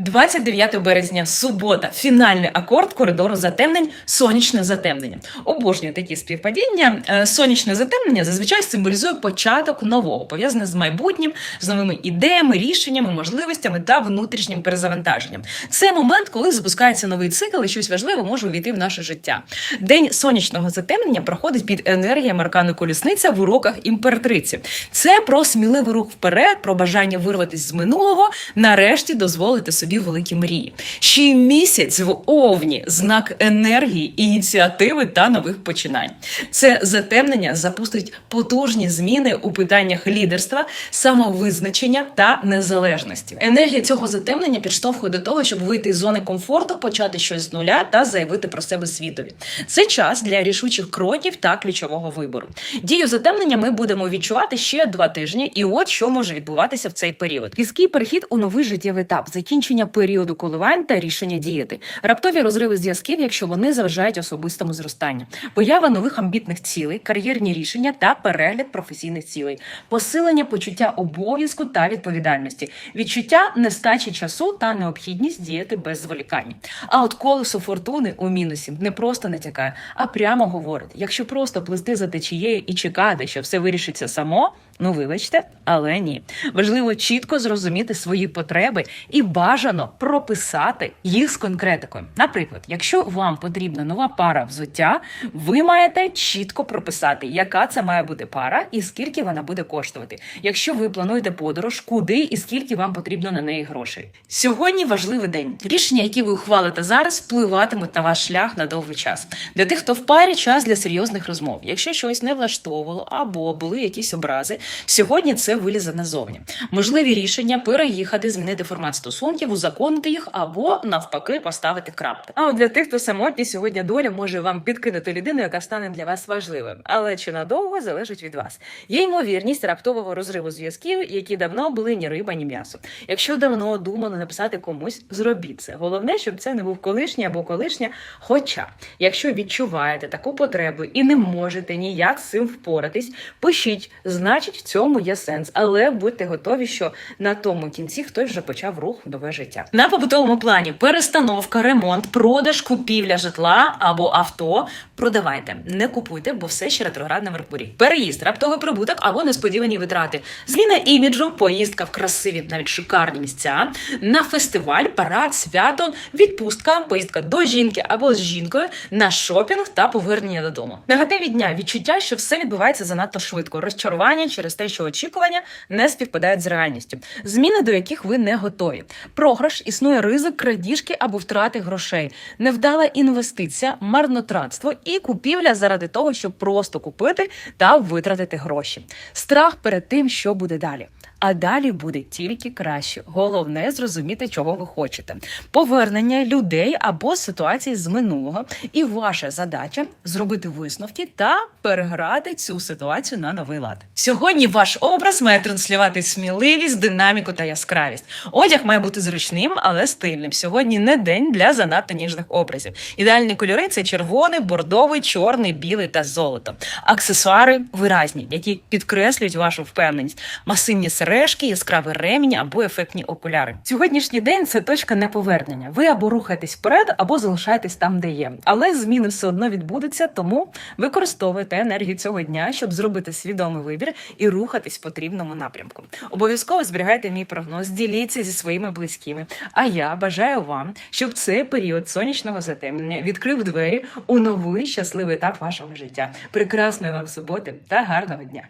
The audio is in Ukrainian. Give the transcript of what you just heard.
29 березня, субота, фінальний акорд коридору затемнень, сонячне затемнення. Обожнюю такі співпадіння. Е, Сонячне затемнення зазвичай символізує початок нового, пов'язане з майбутнім, з новими ідеями, рішеннями, можливостями та внутрішнім перезавантаженням. Це момент, коли запускається новий цикл і щось важливе може увійти в наше життя. День сонячного затемнення проходить під енергією аркану колісниця в уроках імператриці. Це про сміливий рух вперед, про бажання вирватися з минулого, нарешті дозволити собі великі мрії. Ще й місяць в овні знак енергії, ініціативи та нових починань. Це затемнення запустить потужні зміни у питаннях лідерства, самовизначення та незалежності. Енергія цього затемнення підштовхує до того, щоб вийти з зони комфорту, почати щось з нуля та заявити про себе світові. Це час для рішучих кроків та ключового вибору. Дію затемнення ми будемо відчувати ще два тижні, і от що може відбуватися в цей період. Різкий перехід у новий життєвий етап, закінчення періоду коливань та рішення діяти, раптові розриви зв'язків, якщо вони заважають особистому зростанню, поява нових амбітних цілей, кар'єрні рішення та перегляд професійних цілей, посилення почуття обов'язку та відповідальності, відчуття нестачі часу та необхідність діяти без зволікання. А от колесо фортуни у мінусі не просто натякає, а прямо говорить: якщо просто плисти за течією і чекати, що все вирішиться само. Ну, вибачте, але ні. Важливо чітко зрозуміти свої потреби і бажано прописати їх з конкретикою. Наприклад, якщо вам потрібна нова пара взуття, ви маєте чітко прописати, яка це має бути пара і скільки вона буде коштувати. Якщо ви плануєте подорож, куди і скільки вам потрібно на неї грошей. Сьогодні важливий день. Рішення, які ви ухвалите зараз, впливатимуть на ваш шлях на довгий час. Для тих, хто в парі, час для серйозних розмов. Якщо щось не влаштовувало або були якісь образи, Сьогодні це вилізе назовні. Можливі рішення переїхати, змінити формат стосунків, узаконити їх або навпаки поставити крапки. А от для тих, хто самотній, сьогодні доля може вам підкинути людину, яка стане для вас важливим, але чи надовго залежить від вас. Є ймовірність раптового розриву зв'язків, які давно були ні риба, ні м'ясо. Якщо давно думали написати комусь, зробіть це. Головне, щоб це не був колишній або колишня. Хоча, якщо відчуваєте таку потребу і не можете ніяк з цим впоратись, пишіть, значить в цьому є сенс, але будьте готові, що на тому кінці хтось вже почав рух нове життя. На побутовому плані перестановка, ремонт, продаж, купівля житла або авто. Продавайте, не купуйте, бо все ще ретроградне Меркурій. Переїзд, раптовий прибуток або несподівані витрати. Зміна іміджу, поїздка в красиві, навіть шикарні місця, на фестиваль, парад, свято, відпустка, поїздка до жінки або з жінкою на шопінг та повернення додому. Негативі дня відчуття, що все відбувається занадто швидко. Розчарування через те, що очікування не співпадають з реальністю, зміни до яких ви не готові. Програш існує ризик крадіжки або втрати грошей, невдала інвестиція, марнотратство і купівля заради того, щоб просто купити та витратити гроші. Страх перед тим, що буде далі. А далі буде тільки краще. Головне зрозуміти, чого ви хочете. Повернення людей або ситуації з минулого. І ваша задача зробити висновки та переграти цю ситуацію на новий лад. Сьогодні ваш образ має транслювати сміливість, динаміку та яскравість. Одяг має бути зручним, але стильним. Сьогодні не день для занадто ніжних образів. Ідеальні кольори це червоний, бордовий, чорний, білий та золото. Аксесуари виразні, які підкреслюють вашу впевненість. Масивні сережки, яскравий ремінь або ефектні окуляри. Сьогоднішній день це точка неповернення. Ви або рухаєтесь вперед, або залишаєтесь там, де є. Але зміни все одно відбудуться, тому використовуйте енергію цього дня, щоб зробити свідомий вибір і рухатись в потрібному напрямку. Обов'язково зберігайте мій прогноз, діліться зі своїми близькими. А я бажаю вам, щоб цей період сонячного затемнення відкрив двері у новий щасливий етап вашого життя. Прекрасної вам суботи та гарного дня!